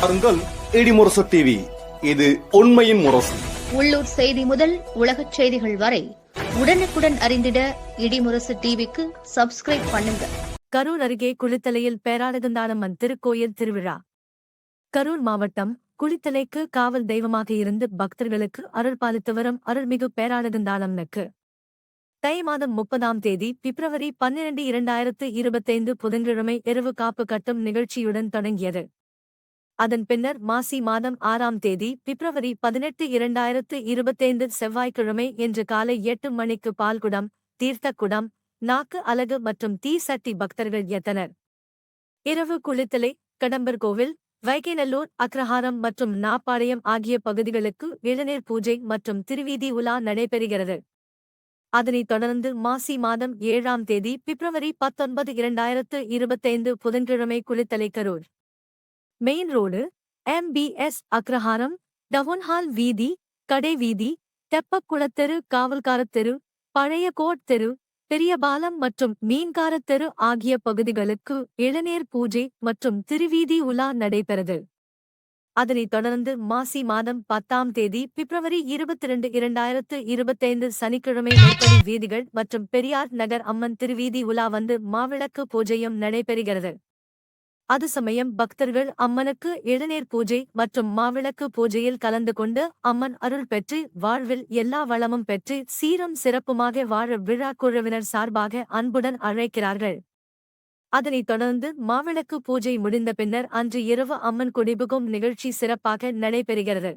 பாருங்கள் இடிமுரசு டிவி இது உண்மையின் முரசு. உள்ளூர் செய்தி முதல் உலகச் செய்திகள் வரை உடனுக்குடன் அறிந்திட இடிமுரசு டிவிக்கு சப்ஸ்கிரைப் பண்ணுங்க. கரூர் அருகே குளித்தலையில் பேராளகந்தானம்மன் திருக்கோயில் திருவிழா. கரூர் மாவட்டம் குளித்தலைக்கு காவல் தெய்வமாக இருந்து பக்தர்களுக்கு அருள் பாலித்து வரும் அருள்மிகு பேராளகந்தானம்மனுக்கு தை மாதம் முப்பதாம் தேதி பிப்ரவரி பன்னிரண்டு இரண்டாயிரத்து இருபத்தைந்து புதன்கிழமை இரவு காப்பு கட்டும் நிகழ்ச்சியுடன் தொடங்கியது. அதன் பின்னர் மாசி மாதம் ஆறாம் தேதி பிப்ரவரி பதினெட்டு இரண்டாயிரத்து இருபத்தைந்து செவ்வாய்க்கிழமை இன்று காலை எட்டு மணிக்கு பால்குடம் தீர்த்தக்குடம் நாக்கு அலகு மற்றும் தீ சட்டி பக்தர்கள் எத்தனர் இரவு குளித்தலை கடம்பர் கோவில் வைகைநல்லூர் அக்ரஹாரம் மற்றும் நாப்பாளையம் ஆகிய பகுதிகளுக்கு இளநீர் பூஜை மற்றும் திருவீதி உலா நடைபெறுகிறது. அதனைத் தொடர்ந்து மாசி மாதம் ஏழாம் தேதி பிப்ரவரி பத்தொன்பது இரண்டாயிரத்து இருபத்தைந்து புதன்கிழமை Kulithalai Karur. Main road MBS Agraharam town hall வீதி கடை வீதி தெப்பக்குளத்தெரு காவல்காரத்தெரு பழைய கோட் தெரு பெரியபாலம் மற்றும் மீன்காரத்தெரு ஆகிய பகுதிகளுக்கு இளநீர் பூஜை மற்றும் திருவீதி உலா நடைபெறது. அதனைத் தொடர்ந்து மாசி மாதம் பத்தாம் தேதி பிப்ரவரி இருபத்தி இரண்டு இரண்டாயிரத்து இருபத்தைந்து சனிக்கிழமை மேற்படி வீதிகள் மற்றும் பெரியார் நகர் அம்மன் திருவீதி உலா வந்து மாவிளக்கு பூஜையும் நடைபெறுகிறது. அது சமயம் பக்தர்கள் அம்மனுக்கு இளநீர் பூஜை மற்றும் மாவிளக்கு பூஜையில் கலந்து கொண்டு அம்மன் அருள் பெற்று வாழ்வில் எல்லா வளமும் பெற்று சீரும் சிறப்புமாக வாழ விழா குழுவினர் சார்பாக அன்புடன் அழைக்கிறார்கள். அதனைத் தொடர்ந்து மாவிளக்கு பூஜை முடிந்த பின்னர் அன்று இரவு அம்மன் குடிபுகும் நிகழ்ச்சி சிறப்பாக நடைபெறுகிறது.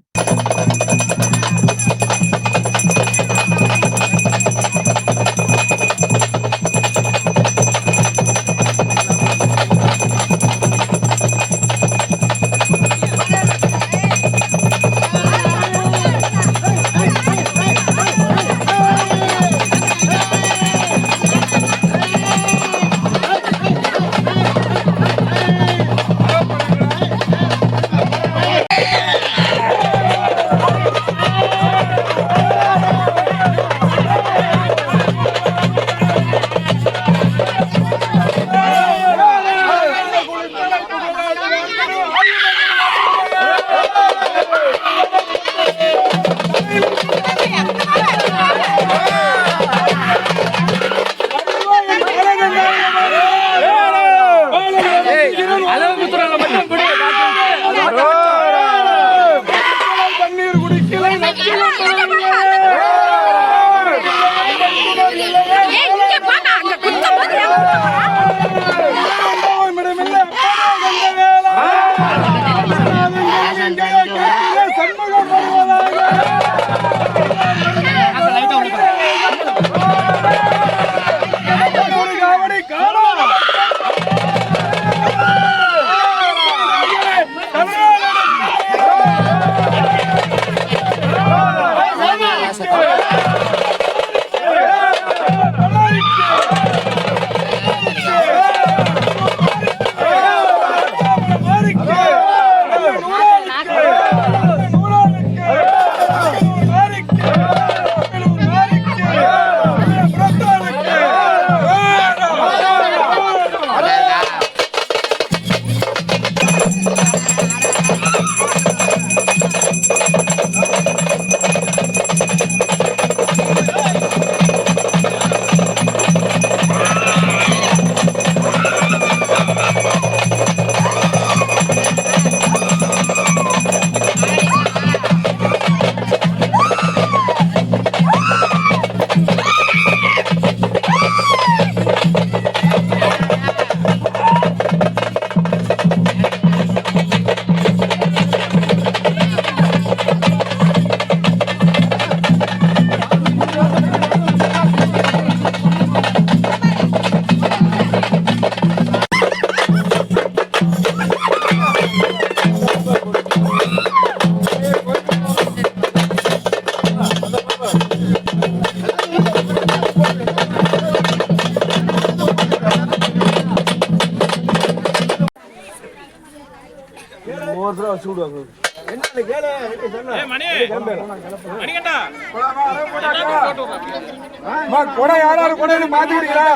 மாத்தி விடுங்களா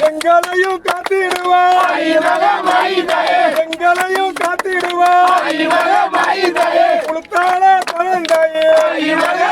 எங்களையும் காத்திடுவா. எங்களையும் காத்திடுவா. கொடுத்தால பிறந்தாயே.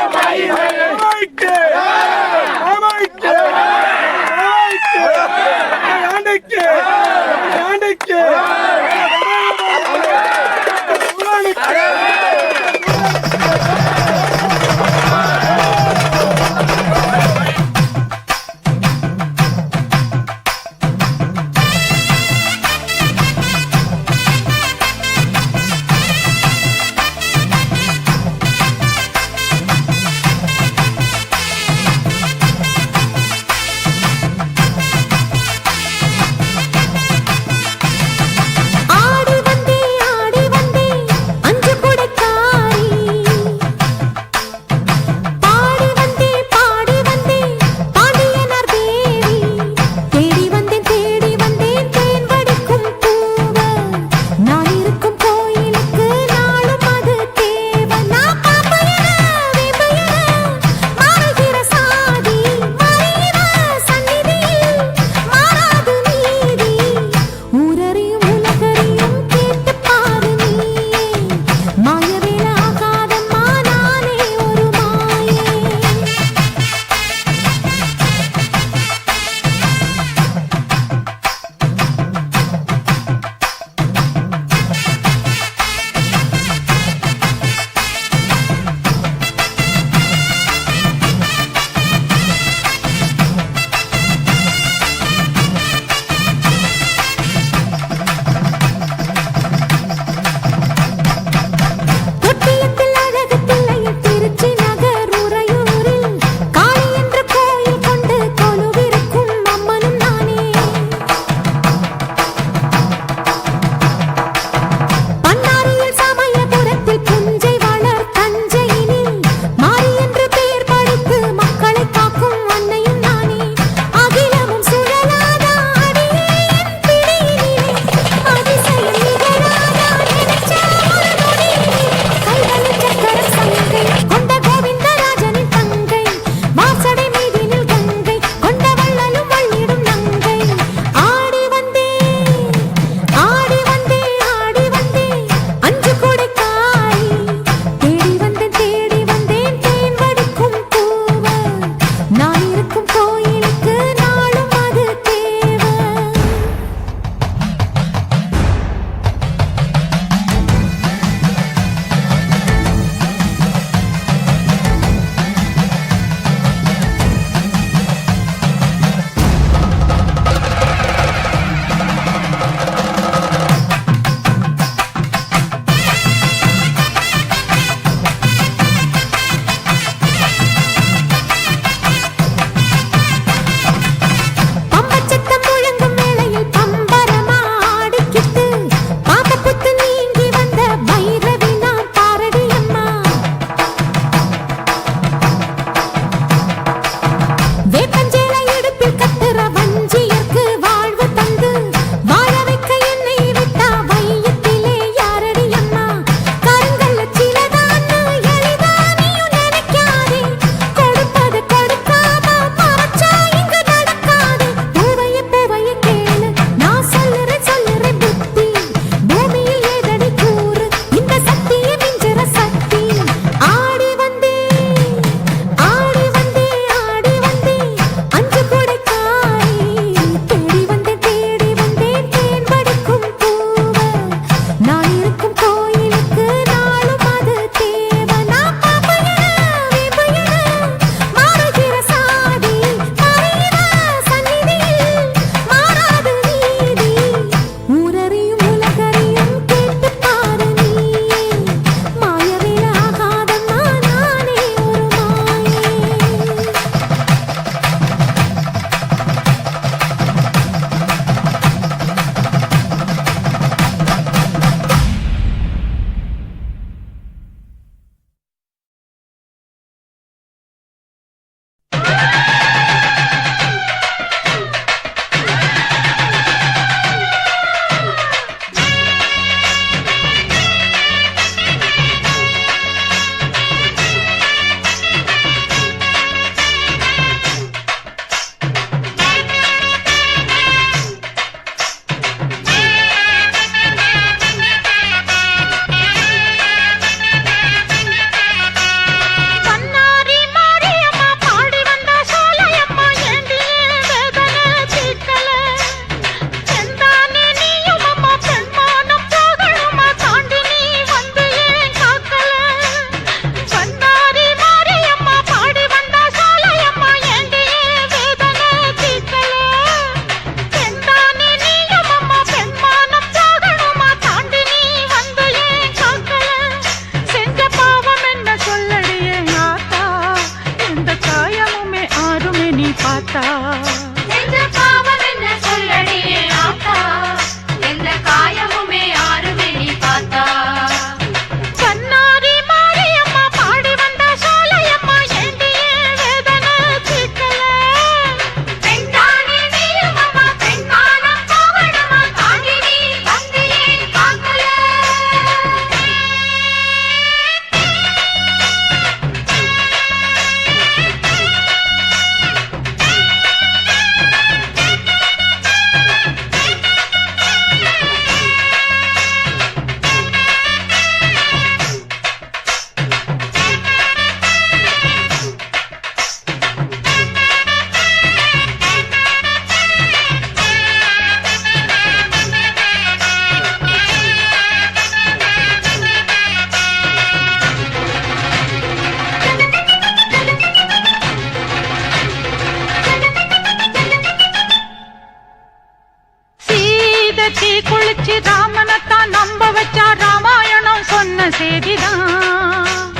சீதத்தி குளிச்சு ராமனத்தான் நம்ப வச்சா ராமாயணம் சொன்ன செய்திதான்.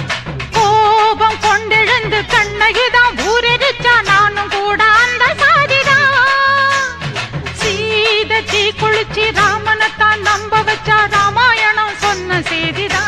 கோபம் கொண்டெழுந்து கண்ணகிதான் ஊரெரிச்சா நானும் கூட அந்த சாதிதான். சீதத்தி குளிச்சு ராமனத்தான் நம்ப வச்சா ராமாயணம் சொன்ன செய்திதான்.